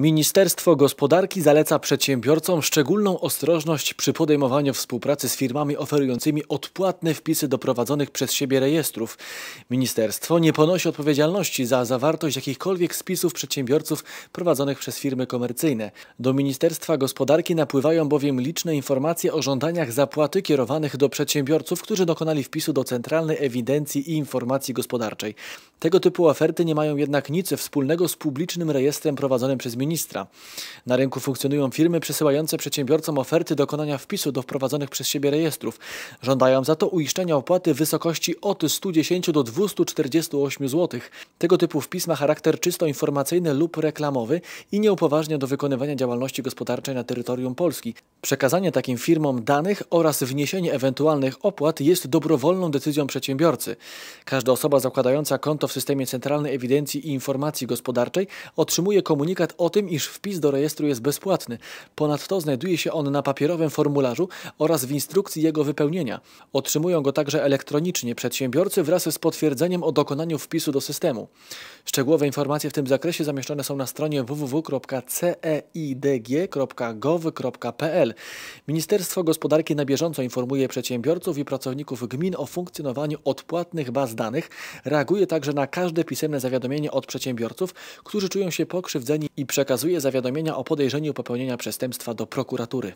Ministerstwo Gospodarki zaleca przedsiębiorcom szczególną ostrożność przy podejmowaniu współpracy z firmami oferującymi odpłatne wpisy do prowadzonych przez siebie rejestrów. Ministerstwo nie ponosi odpowiedzialności za zawartość jakichkolwiek spisów przedsiębiorców prowadzonych przez firmy komercyjne. Do Ministerstwa Gospodarki napływają bowiem liczne informacje o żądaniach zapłaty kierowanych do przedsiębiorców, którzy dokonali wpisu do Centralnej Ewidencji i Informacji Gospodarczej. Tego typu oferty nie mają jednak nic wspólnego z publicznym rejestrem prowadzonym przez ministra. Na rynku funkcjonują firmy przesyłające przedsiębiorcom oferty dokonania wpisu do wprowadzonych przez siebie rejestrów. Żądają za to uiszczenia opłaty w wysokości od 110 do 248 zł. Tego typu wpis ma charakter czysto informacyjny lub reklamowy i nie upoważnia do wykonywania działalności gospodarczej na terytorium Polski. Przekazanie takim firmom danych oraz wniesienie ewentualnych opłat jest dobrowolną decyzją przedsiębiorcy. Każda osoba zakładająca konto w systemie Centralnej Ewidencji i Informacji Gospodarczej otrzymuje komunikat o tym, iż wpis do rejestru jest bezpłatny. Ponadto znajduje się on na papierowym formularzu oraz w instrukcji jego wypełnienia. Otrzymują go także elektronicznie przedsiębiorcy wraz z potwierdzeniem o dokonaniu wpisu do systemu. Szczegółowe informacje w tym zakresie zamieszczone są na stronie www.ceidg.gov.pl. Ministerstwo Gospodarki na bieżąco informuje przedsiębiorców i pracowników gmin o funkcjonowaniu odpłatnych baz danych. Reaguje także na każde pisemne zawiadomienie od przedsiębiorców, którzy czują się pokrzywdzeni i przekazuje zawiadomienia o podejrzeniu popełnienia przestępstwa do prokuratury.